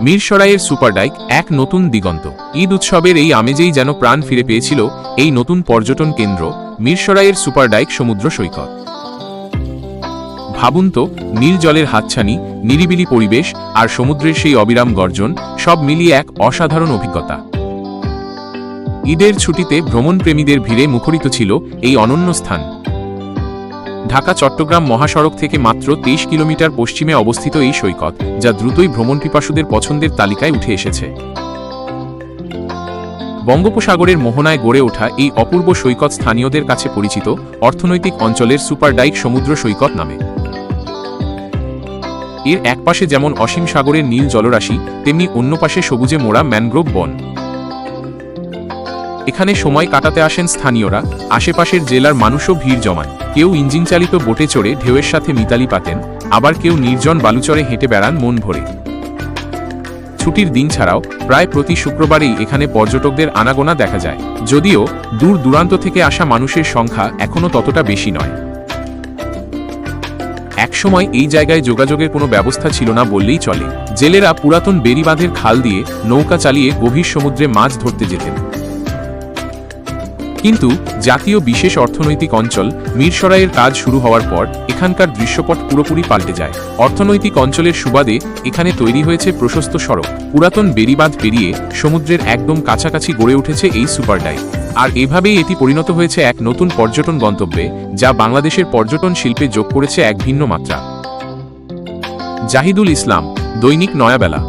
মিরসরাইয়ের সুপারডাইক এক নতুন দিগন্ত। ঈদ উৎসবের এই আমেজেই যেন প্রাণ ফিরে পেয়েছিল এই নতুন পর্যটন কেন্দ্র মিরসরাইয়ের সুপারডাইক সমুদ্র সৈকত। ভাবুন তো, নীল জলের হাতছানি, নিরিবিলি পরিবেশ আর সমুদ্রের সেই অবিরাম গর্জন সব মিলিয়ে এক অসাধারণ অভিজ্ঞতা। ঈদের ছুটিতে ভ্রমণপ্রেমীদের ভিড়ে মুখরিত ছিল এই অনন্য স্থান। ঢাকা, চট্টগ্রাম মহাসড়ক থেকে মাত্র তেইশ কিলোমিটার পশ্চিমে অবস্থিত এই সৈকত, যা দ্রুতই ভ্রমণ পিপাসুদের পছন্দের তালিকায় উঠে এসেছে। বঙ্গোপসাগরের মোহনায় গড়ে ওঠা এই অপূর্ব সৈকত স্থানীয়দের কাছে পরিচিত অর্থনৈতিক অঞ্চলের সুপারডাইক সমুদ্র সৈকত নামে। এর একপাশে যেমন অসীম সাগরের নীল জলরাশি, তেমনি অন্য পাশে সবুজে মোড়া ম্যানগ্রোভ বন। এখানে সময় কাটাতে আসেন স্থানীয়রা, আশেপাশের জেলার মানুষও ভিড় জমান কেউ ইঞ্জিন চালিত বোটে চড়ে ঢেউয়ের সাথে মিতালি পাতেন, আবার কেউ নির্জন বালুচরে হেঁটে বেড়ান মন ভরে। ছুটির দিন ছাড়াও প্রায় প্রতি শুক্রবারেই এখানে পর্যটকদের আনাগোনা দেখা যায়। যদিও দূর দূরান্ত থেকে আসা মানুষের সংখ্যা এখনও ততটা বেশি নয়। একসময় এই জায়গায় যোগাযোগের কোনো ব্যবস্থা ছিল না বললেই চলে। জেলেরা পুরাতন বেড়িবাঁধের খাল দিয়ে নৌকা চালিয়ে গভীর সমুদ্রে মাছ ধরতে যেতেন। কিন্তু জাতীয় বিশেষ অর্থনৈতিক অঞ্চল মিরসরাইয়ের কাজ শুরু হওয়ার পর এখানকার দৃশ্যপট পুরোপুরি পাল্টে যায়। অর্থনৈতিক অঞ্চলের সুবাদে এখানে তৈরি হয়েছে প্রশস্ত সড়ক। পুরাতন বেড়িবাঁধ পেরিয়ে সমুদ্রের একদম কাছাকাছি গড়ে উঠেছে এই সুপারডাই। আর এভাবেই এটি পরিণত হয়েছে এক নতুন পর্যটন গন্তব্যে, যা বাংলাদেশের পর্যটন শিল্পে যোগ করেছে এক ভিন্ন মাত্রা। জাহিদুল ইসলাম, দৈনিক নয়াবেলা।